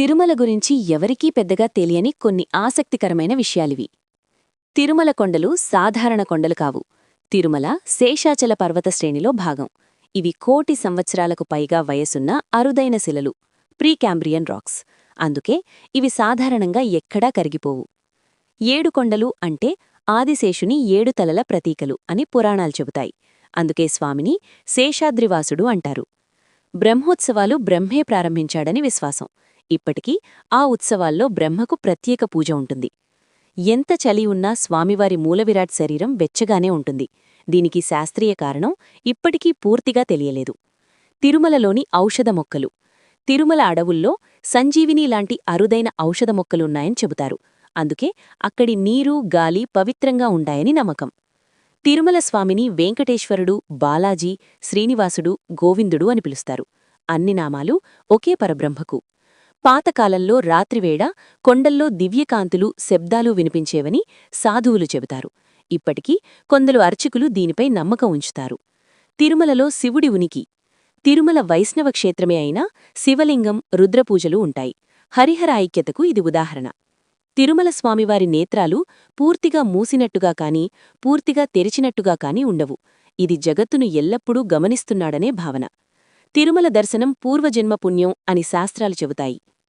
తిరుమల గురించి ఎవరికీ పెద్దగా తెలియని కొన్ని ఆసక్తికరమైన విషయాలివి. తిరుమల కొండలు సాధారణ కొండలు కావు. తిరుమల శేషాచల పర్వత శ్రేణిలో భాగం. ఇవి కోటి సంవత్సరాలకు పైగా వయసున్న అరుదైన శిలలు ప్రీకాంబ్రియన్ రాక్స్. అందుకే ఇవి సాధారణంగా ఎక్కడా కరిగిపోవు. ఏడు కొండలు అంటే ఆదిశేషుని ఏడు తలల ప్రతీకలు అని పురాణాలు చెబుతాయి. అందుకే స్వామిని శేషాద్రివాసుడు అంటారు. బ్రహ్మోత్సవాలు బ్రహ్మే ప్రారంభించాడని విశ్వాసం. ఇప్పటికీ ఆ ఉత్సవాల్లో బ్రహ్మకు ప్రత్యేక పూజ ఉంటుంది. ఎంత చలి ఉన్నా స్వామివారి మూలవిరాట్ శరీరం వెచ్చగానే ఉంటుంది. దీనికి శాస్త్రీయ కారణం ఇప్పటికీ పూర్తిగా తెలియలేదు. తిరుమలలోని ఔషధ మొక్కలు. తిరుమల అడవుల్లో సంజీవిని లాంటి అరుదైన ఔషధ మొక్కలున్నాయని చెబుతారు. అందుకే అక్కడి నీరు గాలి పవిత్రంగా ఉంటాయని నమ్మకం. తిరుమల స్వామిని వెంకటేశ్వరుడు బాలాజీ శ్రీనివాసుడు గోవిందుడు అని పిలుస్తారు. అన్ని నామాలు ఒకే పరబ్రహ్మకు. పాతకాలంలో రాత్రివేళ కొండల్లో దివ్యకాంతులు శబ్దాలు వినిపించేవని సాధువులు చెబుతారు. ఇప్పటికీ కొందరు అర్చకులు దీనిపై నమ్మకం ఉంచుతారు. తిరుమలలో శివుడి ఉనికి తిరుమల వైష్ణవ క్షేత్రమే అయినా శివలింగం రుద్రపూజలు ఉంటాయి. హరిహర ఐక్యతకు ఇది ఉదాహరణ. తిరుమల స్వామివారి నేత్రాలు పూర్తిగా మూసినట్టుగా కాని పూర్తిగా తెరిచినట్టుగా కాని ఉండవు. ఇది జగత్తును ఎల్లప్పుడూ గమనిస్తున్నాడనే భావన. తిరుమల దర్శనం పూర్వజన్మ పుణ్యం అని శాస్త్రాలు చెబుతాయి.